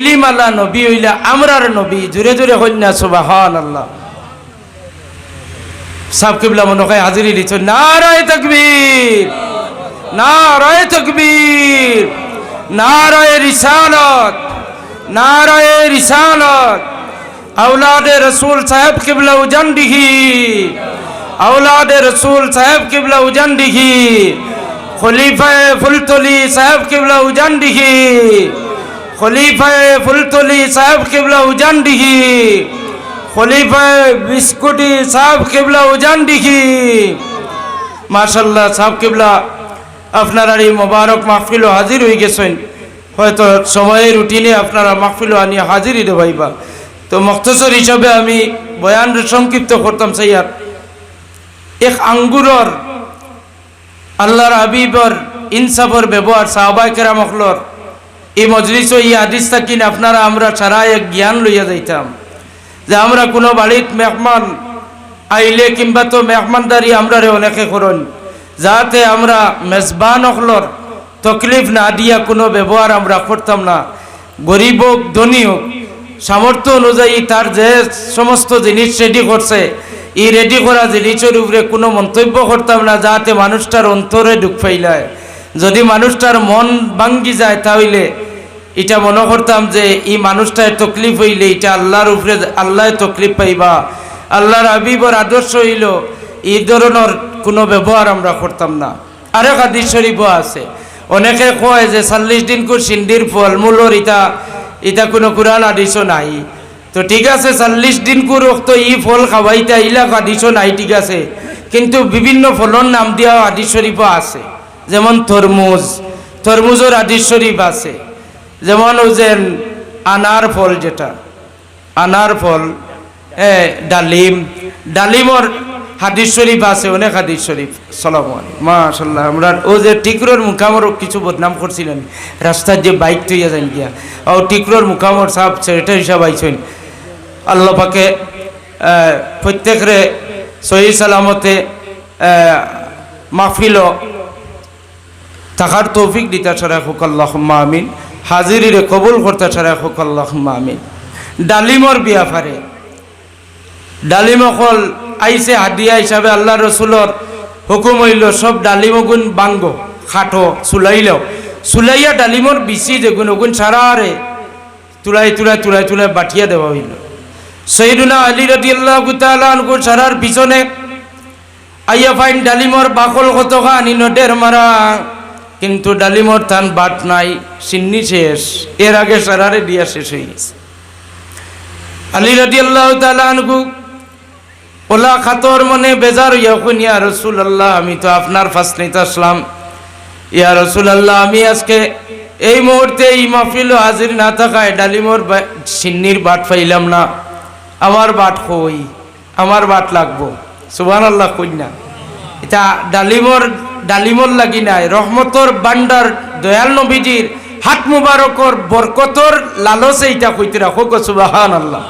ইলিমালা নবী হইলা আমরার নবী জুড়ে জুড়ে হইনা সুবাহান আল্লাহ সাব কিবলা মনে হয় হাজিরি দিচ্ছ নারায় তকবীর নারায় তকবীর, নারায় রিসালত নারায় রিসালত। আউলাদে রসুল সাহেব কিবলা উজান দিঘি আউলাদে রসুল সাহেব কিবলা উজান দিঘি খলিফায়ে ফুলতলি সাহেব কিবলা উজান দিঘি খলিফায়ে ফুলতলি সাহেব কিবলা উজান দিঘি খলিফায়ে বিস্কুটি সাহেব কিবলা উজান দিঘি মাশাল্লাহ সাহেব কিবলা, আপনারা এই মোবারক মাহফিল হাজির হয়ে গেছেন। হয়তো সময়ের রুটিনে আপনারা মাহফিল আনি হাজিরই দেবাইবা তো মক্তসর হিসাবে আমি বয়ান সংক্ষিপ্ত করতাম সাইয়ার এক আঙ্গুরর, আল্লাহর হাবিবর ইনসাফর ব্যবহার সাহবাই কেরামখলর এই মজলিস এই আদিস থাকিন আপনারা আমরা সারা এক জ্ঞান লইয়া যাইতাম। যে আমরা কোনো বাড়িত মেহমান আইলে কিংবা তো মেহমানদারি আমরা রে অনেকে করুন। যাতে আমরা মেজবান অখলর তকলিফ না দিয়া কোনো ব্যবহার আমরা করতাম না। গরিব হোক, ধনী হোক, সামর্থ্য অনুযায়ী তার যে সমস্ত জিনিস রেডি করছে, এই রেডি করা জিনিসের উপরে কোনো মন্তব্য করতাম না, যাতে মানুষটার অন্তরে দুঃখ পাইলায়। যদি মানুষটার মন ভাঙ্গি যায় তাহলে এটা মনে করতাম যে এই মানুষটার তকলিফ হইলে এটা আল্লাহর উপরে আল্লাহ তকলিফ পাইবা। আল্লাহর হাবিবর আদর্শ হইল এই ধরনের কোনো ব্যবহার আমরা করতাম না। আরেক হাদিস শরীফও আছে। অনেকে কয় যে চল্লিশ দিন কো সিন্দির ফল মূলর ইটা ইটা কোনো কোরআন আদিসও নাই। তো ঠিক আছে, চল্লিশ দিন কো রক্ত ই ফল খাওয়াইতা ইলা আদিসও নাই, ঠিক আছে। কিন্তু বিভিন্ন ফলর নাম দিয়া আদিস শরীফও আছে। যেমন তরমুজ, তরমুজের আদিস শরীফ আছে। যেমন যে আনার ফল যেটা, আনার ফল, এ, ডালিম। ডালিমর হাদিস শরীফ আছে, অনেক হাদিস শরীফ। সালাম মাশাল্লাহ আমরা ও যে টিকরোর মুখামর কিছু বদনাম করছিলেন, রাস্তার যে বাইক তৈয়া যান গিয়া, ও টিকরোর মুখামর সাহেব সেটা হিসাব আইছেন। আল্লাহ পাকে প্রত্যেকরে সহি সালামতে মাহফিল থাকার তৌফিক দিতা ছাড়া হোক আল্লাহ আমিন। হাজিরিরে কবুল করতে ছাড়া হোক আল্লাহ আমিন। ডালিমর বিয়া ফারে ডালিম অকল আইসে হাদিয়া হিসাবে আল্লাহ রসুলর হুকুম হইল, সব ডালিম গুণ বাঙ্গ, খাটো চুলাইলেও চুলাইয়া ডালিমর বিচি যেগুন ওগুন সারারে তুলাই তুলাই তুলাই তুলাই বাটিয়া দেওয়া হইল। সৈদুনা আলী রদি আল্লাহ গুতালানগুর সারার পিছনে, আইয়া ফাইন ডালিমর বাকল কত আনি নটের মারা। কিন্তু ডালিমর থান বাট নাই, সিন্নি শেষ। এর আগে সারারে দিয়া শেষ হয়ে গেছে। আলী রদি আল্লাহ তালানগু ওলা খাতর মনে বেজার ইয়াকুন ইয়া রসুল আল্লাহ আমি তো আপনার ফাসলিতে আসলাম। ইয়া রসুল আল্লাহ আমি আজকে এই মুহূর্তে এই মাহফিল হাজির না থাকায় ডালিমর সিন্নির বাট পাইলাম না। আমার বাট কই? আমার বাট লাগবো। সুবান আল্লাহ কই না এটা ডালিমর ডালিমর লাগি নাই, রহমতর বান্ডার দয়াল নবীজির হাত মুবারকর বরকতর লালসে এটা কইতে রাখো সুবাহান আল্লাহ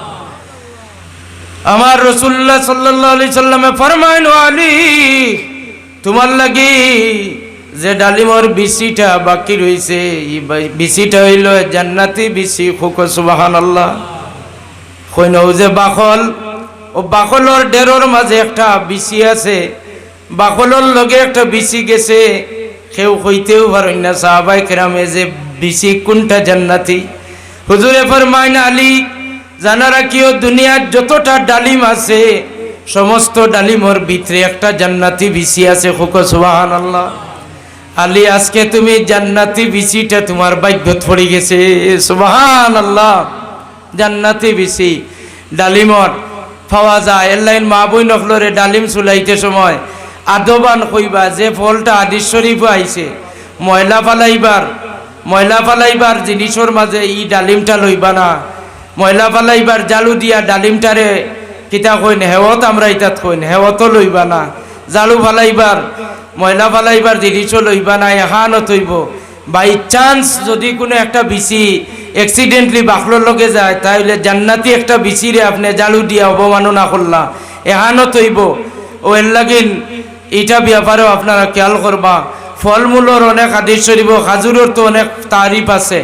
আমার রসুল্লাহ সাল্লাহ আলি সাল্লামে ফরমাইন আলী, তোমার লাগি যে ডালিমর বিসিটা বাকি রয়েছে বিসিটা হইল জান্নাতি বিসি খুক সুবাহান আল্লাহ কইন যে বাখল, ও বাকলর ডেরোর মাঝে একটা বিসি আছে বাকলর লগে একটা বিচি গেছে। কেউ কইতেও পারেন না, সাহাবাই কেরামে যে বিচি কোনটা জান্নাতি। হুজুরে ফরমাইন, আলী জানা রাখিও দুনিয়ার যতটা ডালিম আছে, সমস্ত ডালিমর ভিতরে একটা জান্নাতি বিচি আছে। সুবাহান আল্লাহ আলী, আজকে তুমি জান্নাতি বিসিটা তোমার বাধ্যত পড়ে গেছে। সুবাহান আল্লাহ জান্নাতি বিচি, ডালিমর, পাওয়া যায়। এলাইন মা বই নকলরে ডালিম চুলাইতে সময় আদবান কইবা, যে ফলটা আদিস শরীফ আইছে, ময়লা ফালাইবার ময়লা ফালাইবার জিনিসের মাঝে ই ডালিমটা লইবা না। ময়লা ফালাইবার জালু দিয়া ডালিমটারে কিতা কইন হেওত আমরা ইতাত কইন হেওত লইবা না। জালু ফালাইবার, ময়লা ফালাইবার জিনিসও লইবা না এহানত হইব। বাই চান্স যদি কোনো একটা বিসি অ্যাক্সিডেন্টলি বাখলোর লগে যায় তাহলে জান্নাতি একটা বিচিরে আপনি জালু দিয়া অবমাননা করলা। এহানত হইব। ও এর লাগিন এটা ব্যাপারেও আপনারা খেয়াল করবা। ফলমূলর অনেক আদেশ শরীফ খাজুরের তো অনেক তারিফ আছে।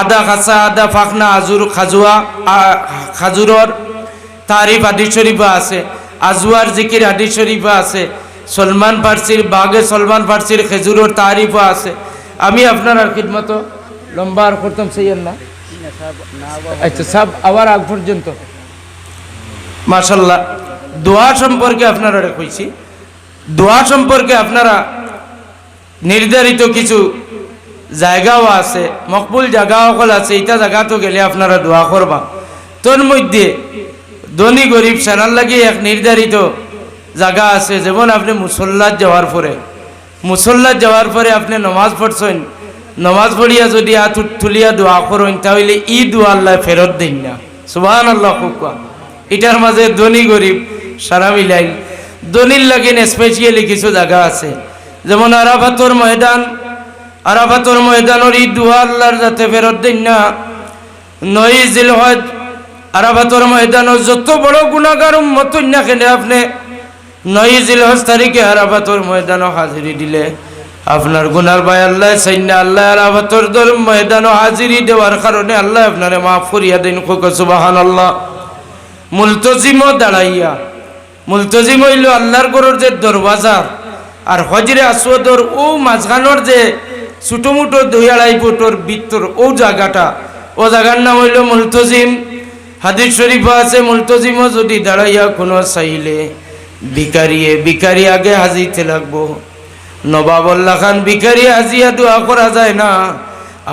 আদা খাসা আদা ফাখনা আজুর খাজুয়া খাজুরর তারিফ হাদিস শরীফা আছে। আজওয়ার জিকির হাদিস শরীফা আছে। সলমান ফার্সির বাগে সলমান ফার্সির খেজুরর তারিফও আছে। আমি আপনার আর খিদমত লম্বা আর করতাম সেই না আচ্ছা সব আবার আগ পর্যন্ত মাশাল্লাহ দোয়া সম্পর্কে আপনারা কইছি দোয়া সম্পর্কে আপনারা নির্ধারিত কিছু জায়গাও আছে, মকবুল জায়গা সকল আছে এটা জায়গা তো গেলে আপনারা দোয়া করবা। তোর মধ্যে ধনী গরিব সারার লাগে এক নির্ধারিত জায়গা আছে, যেমন আপনি মুসল্লাত যাওয়ার পরে। মুসল্লাত যাওয়ার পরে আপনি নমাজ পড়ছেন, নমাজ পড়িয়া যদি হাত তুলিয়া দোয়া করেন, তাহলে ই দোয়া আল্লাহ ফেরত দিন না। সুবাহ আল্লাহ এটার মাঝে ধনী গরিব সারা মিলাই ধনীর লাগিন স্পেশালি কিছু জায়গা আছে। যেমন আরাফাতর ময়দান, আরাফাতর ময়দানের ই দোয়া আল্লাহর যাতে ফেরত দিন না, নয় জিল হজ আরাফাতর ময়দানের যত বড় গুণাগার উম্মত না কেন আপনি নয় জিল হজ তারিখে আরাফাতর ময়দানও হাজিরি দিলে আপনার গুনার ভাই আল্লাহ, সাইন্না আল্লাহ, আরাফাতর দর ময়দানও হাজিরি দেওয়ার কারণে আল্লাহ আপনারে মাফ করিয়া দিন খুক সুবাহান আল্লাহ মুলতজিমও দাঁড়াইয়া মুলতজিম হইল আল্লাহর গরুর যে দরবাজার, আর হজরে আসওদর ও মাঝখানোর যে ছোটো মুটো দুই আড়াই ফুটর বৃত্তর ও জায়গাটা, ও জায়গার নাম হইল মুলতজিম। হাদিস শরীফ আছে, মুলতজিমও যদি দাঁড়াইয়া কোনো চাইলে বিকারিয়ে বিকারি আগে হাজিতে লাগবো। নবাবল্লা খান বিকারি হাজিয়া দোয়া করা যায় না।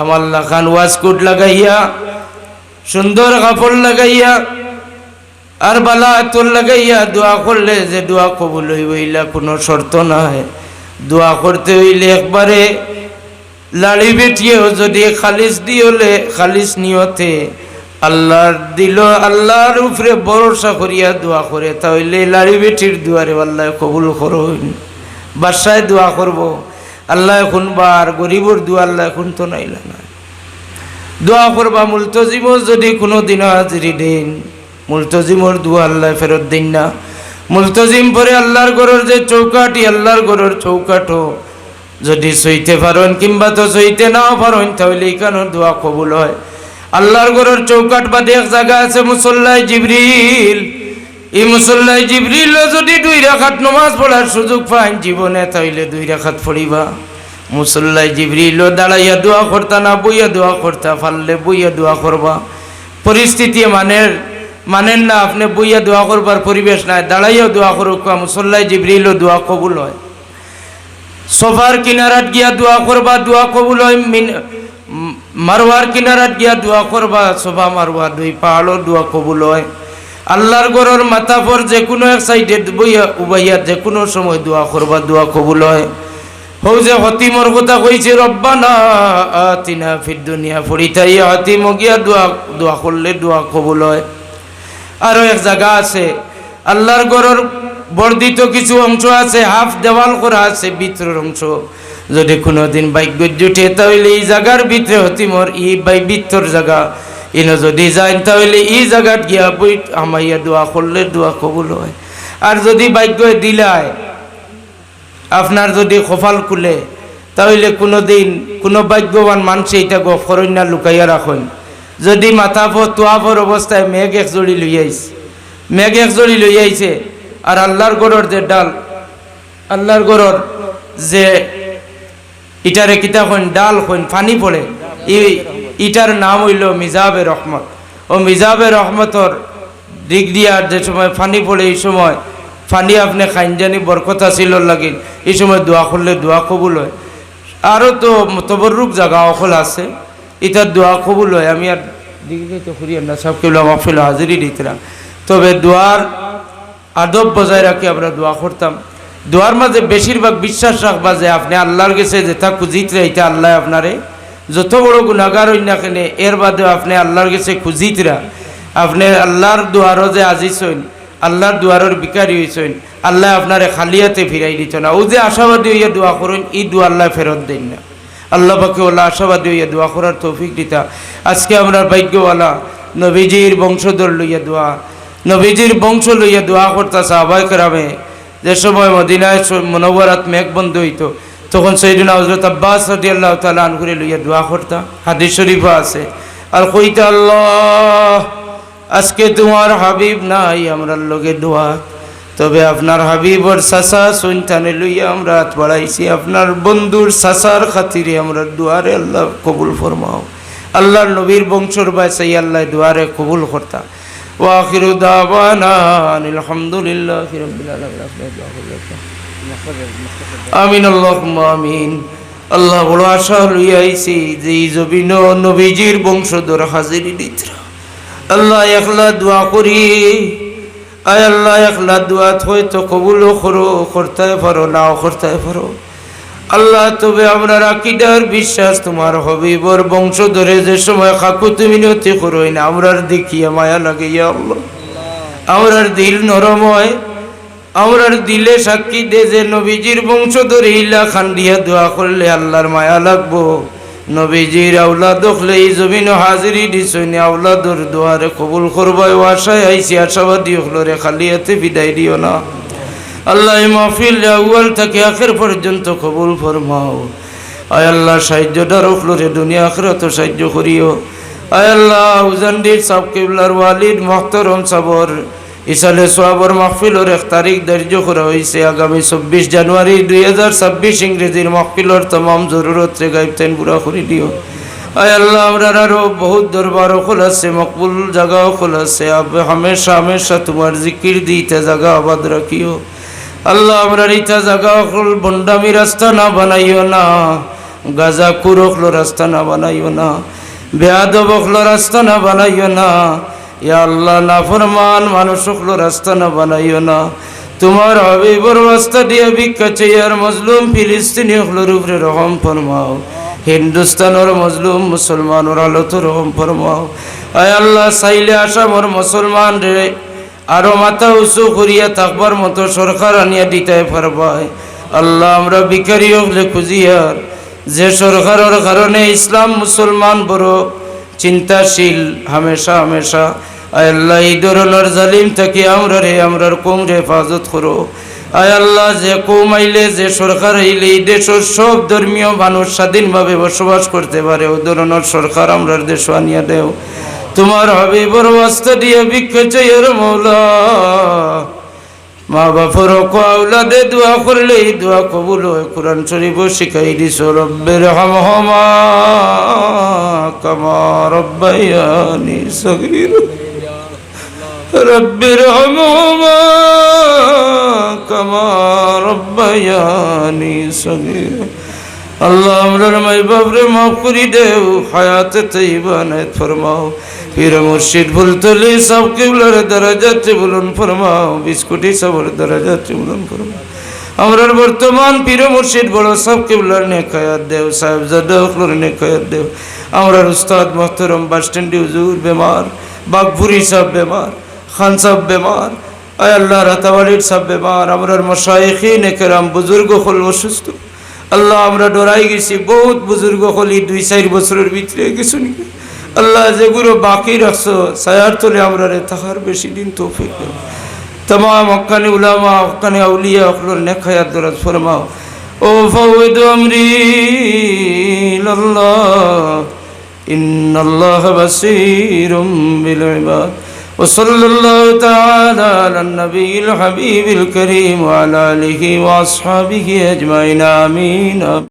আমাল্লা খান ওয়াজকুট লাগাইয়া, সুন্দর কাপড় লাগাইয়া আর বালা তোর লাগাইয়া দোয়া করলে যে দোয়া কবুল হইলা কোনো শর্ত নাই। দোয়া করতে হইলে একবারে লাড়ি বেটিয়েও যদি খালিস দিওলে, খালিস নিয়তে আল্লাহর দিল, আল্লাহর উপরে ভরসা করিয়া দোয়া করে, তাহলে লাড়ি বেটির দুয়ারে আল্লাহ কবুল করুন। বাসায় দোয়া করব। আল্লাহ শুনবা আর গরিবর দোয়া আল্লাহ শুনতো নাইলা না। দোয়া করবা মুলতজিমও যদি কোনো দিন হাজিরি দেন। মুলতজিমর দোয়া আল্লাহ ফেরত দিন না। মুলতজিম পরে আল্লাহর গরুর যে চৌকাটি আল্লাহর গরুর চৌকাটো যদি সইতে পারেন কিংবা তো সইতে নাও পারেন তাহলে এখানে দোয়া কবুল হয়? আল্লাহর গরুর চৌকাট বাদে এক জায়গা আছে মুসল্লায় জিবরিল। এই মুসল্লায় জিবরিল যদি দুই রাখাত নমাজ পড়ার সুযোগ পান জীবনে তাইলে দুই রাখাত পড়িবা। মুসল্লায় জিবরিল দাঁড়াইয়া দোয়া করতা না, বইয়া দোয়া করতা ফাললে বইয়া দোয়া করবা। পরিস্থিতি মানের মানেন না, আপনি বইয়া দোয়া করবার পরিবেশ নাই দাঁড়াইয়া দোয়া করুক মুসল্লায় জিবরিল দোয়া কবুল হয়। সোফার কিনারাত গিয়া দোয়া করবা, দোয়া কবুল হয় মারওয়ার কিনারাত গিয়া দোয়া করবা, সোফা মারওয়া দুই পাহাড়ও দোয়া কবুল হয়। আল্লাহর গরর মাথা পর যে কোনো এক সাইডে বইয়া উবাইয়া যে কোনো সময় দোয়া করবা, দোয়া কবুল হয়। হৌ যে হতিমর কথা কইছে, রব্বানা আতিনা ফির দুনিয়া ফরিতাইয়া হতিম গিয়া দোয়া দোয়া করলে দোয়া কবুল হয়। আরও এক জায়গা আছে। আল্লাহর গরর বর্ধিত কিছু অংশ আছে, হাফ দেওয়াল করা আছে ভিতরের অংশ। যদি কোনোদিন বাইক জুটে তাহলে এই জায়গার ভিতরে হতিমর ই বাই ভিতর জায়গা। ইনো যদি যায় তাহলে এই জায়গাত গিয়া বই আমাইয়া দোয়া করলে দোয়া কবুল হয়। আর যদি বাইক দিলায়, আপনার যদি কপাল খুলে, তাহলে কোনো দিন কোনো ভাগ্যবান মানুষ এটা গফরণ্যা লুকাইয়া রাখেন। যদি মাথা তোয়াফর অবস্থায় মেঘ এক জড়ি লই আইছে মেঘ এক জড়ি লই আইছে, আর আল্লাহর গড়র যে ডাল, আল্লাহর গড়র যে ইটারে কিতা হইন, ডাল হইন, ফানি পড়ে ইটার নাম হইল মিজাবে রহমত। ও মিজাবে রহমতর দিক দিয়ার যে সময় ফানি পড়ে, এই সময় ফানি আপনি খাইনজানি বরকতা ছিল লাগিল এই সময় দোয়া করলে দোয়া কবুল হয়। আরও তো তবরুক জায়গা অকল আছে। ইটার দোয়া কবুল হয়। আমি আর দিকে তো করি না, সব কেউ মাহফিল হাজিরি দিতাম তবে দোয়ার আদব বজায় রাখি, আমরা দোয়া করতাম। দোয়ার মাঝে বেশিরভাগ বিশ্বাস রাখবা যে আপনি আল্লাহর কাছে যেটা খুঁজিত এটা আল্লাহ আপনারে। যত বড় গুণাগার হই না কেন, এর বাদে আপনি আল্লাহর কাছে খুঁজিতরা। আপনি আল্লাহর দুয়ারও যে আজিস হইন, আল্লাহর দুয়ারের বিকারি হইছেন আল্লাহ আপনারে খালিয়াতে ফিরাই দিত না। ও যে আশাবাদী হইয়া দোয়া করুন ই দোয়া আল্লাহ ফেরত দেন না। আল্লাহ পাকে ওলা আশাবাদী হইয়া দোয়া করার তৌফিক দিতা। আজকে আমরা ভাগ্যওয়ালা নবীজির বংশধর লইয়া দোয়া, নবীজির বংশ লইয়া দোয়া করতা সাহবাই কেরামে। যে সময় মদিনায় মনোবরাত মেঘ বন্ধ হইতো, তখন সেইদিন হজরত আব্বাস রাদি আল্লাহ তালা আনকুরে লইয়া দোয়া করতা। হাদিস শরীফা আছে আর কইতা আল্লাহ আজকে তোমার হাবিব নাই আমরা লগে দোয়া। তবে আপনার হাবিবর সাসা সন্তানে লইয়া আমরা হাত বাড়াইছি। আপনার বন্ধুর সাসার খাতিরে আমরা দুয়ারে আল্লাহ কবুল ফরমাও। আল্লাহর নবীর বংশর বাসাই আল্লাহ দুয়ারে কবুল করতা। ওয়াখির দাওয়ানা আনিল হামদুলিল্লাহ রাব্বিল আলামিন। আমিন, আল্লাহুম্মা আমিন। আল্লাহ বড় আশা লইয়াইছি যে জবিন নবীজির বংশধর হাজিরি নিত্রা আল্লাহ একলা দোয়া করি। আয় আল্লাহ একলা দোয়া হয়তো কবুলও করো করতে পারো নাও করতে পারো আল্লাহ, তবে আমরা রাকিদার বিশ্বাস, তোমার হবিবর বংশ ধরে যে সময় কাকু তুমি নতি করোই না আমরার দেখিয়া মায়া লাগে, ইয়া আল্লাহ। আমরার দিল নরম হয়, আমরার দিলে সাক্ষী দে যে নবীজির বংশ ধরে ইলা খান দিয়া দোয়া করলে আল্লাহর মায়া লাগবো। নবীজির আউলাদ দেখলে এই জমিন হাজিরি দিছনি আউলাদর দোয়ারে কবুল করবাই ও আশায় আইসি আশাবাদী হলো রে, খালি হাতে বিদায় দিও না। আল্লাহ মাহফিল আউয়াল থেকে আখের পর্যন্ত কবুল ফরমাও। আয় আল্লাহ, সাহায্যটা রখলো রে, দুনিয়া আখেরাত সাহায্য করিও। আয় আল্লাহ উজান্ডির সাব কিবলার ওয়ালিদ, মহতরম সাবর ইসালে সোয়াবর মাহফিলর এক তারিখ ধার্য করা হয়েছে। আগামী চব্বিশ জানুয়ারি দুই হাজার ছাব্বিশ ইংরেজির মাহফিলর তমাম জরুরত গাইবতেন পুরা করে দিও আয় আল্লাহ আমরা আরও বহুত দরবারও খোলাছে মকবুল জায়গাও খোলাছে হামেশা হামেশা তোমার জিকির দিতে জায়গা আবাদ রাখিও। আল্লাহ, আমরা ইটা জায়গা হল বন্ডামি রাস্তা না বানাইও না। গাজা কুরকলো রাস্তা না বানাইও না। বেয়াদবকলো রাস্তা না বানাইও না। ইয়া আল্লাহ, না ফরমান, মানুষ হকলো রাস্তা না বানাইও না। তোমার হবিবর রাস্তা দিয়ে ভিক্ষা চেয়ার মজলুম ফিলিস্তিনি হকলোর উপরে রহম ফরমাও। হিন্দুস্তানের মজলুম, মুসলমানের আলোত রহম ফরমাও। আয় আল্লাহ, চাইলে আসামর মুসলমান রে। আরও মাথা উঁচু করিয়া থাকবার মতো সরকার আনিয়া দিতে পারবায় আল্লাহ, আমরা বিকারি হলে খুঁজিয়ার। যে সরকারের কারণে ইসলাম মুসলমান বড় চিন্তাশীল, হামেশা হামেশা। আল্লাহ, এই ধরনের জালিম থেকে আমরা রে, আমরার কম রে হেফাজত করো। আয় আল্লাহ, যে কম আইলে, যে সরকার আইলে, এই দেশের সব ধর্মীয় মানুষ স্বাধীনভাবে বসবাস করতে পারে, ও ধরনের সরকার আমরার দেশ আনিয়া দেও। তোমার হবে বড় বাস্তা দিয়ে ভিক্ষা মৌলা। মা বাপর আউলাদে দোয়া করলে দোয়া কবুল কোরআন শরীফ শিখাই দিছ রব্বের হাম হমা কামা রব্বের হম হমা কামা সগীর। আল্লাহ আমরার মাই বাবরে মাফ করি দেও, হায়াতে তৈবা নায়ত ফরমাও। পীর মুর্শিদ ভুলতলি সব কিবলার যাচ্ছে বলুন ফরমাও বিস্কুটি সবর যাচ্ছে বলুন ফরমাও। আমরার বর্তমান পীর মুর্শিদ বড় সব কিবলার নেখায়াত দেও সাহেব জাদর নেখায়াত দেও। আমরার উস্তাদ মোহতরম বাস স্ট্যান্ডি হুজুর বেমার, বাগপুরি সব বেমার, খান সব বেমার, আয় আল্লাহ রাতাবাড়ির সব বেমার, আমরার মশাইখি নেকেরাম বুজুর্গ হল অসুস্থ। আল্লাহ, আমরা ডরাই গেছি। বহুত বুজুর্গ হলি, দুই, চার বছরের ভিতরে গেছো নাকি? আল্লাহ, যেগুলো বাকি রাখছো সায়ার তোলে আমরা রে তাহার বেশি দিন দেও তমাম হকানি উলামা হকানি আউলিয়া হকলোর নেখায়াত দরাজ ফরমাও। ও ফাউদ আমরি লাল্লাহ ইন্নাল্লাহ বাসীরুম বিল ইবাদ। وصلى الله تعالى على النبي الحبيب الكريم وعلى آله وأصحابه أجمعين. آمين.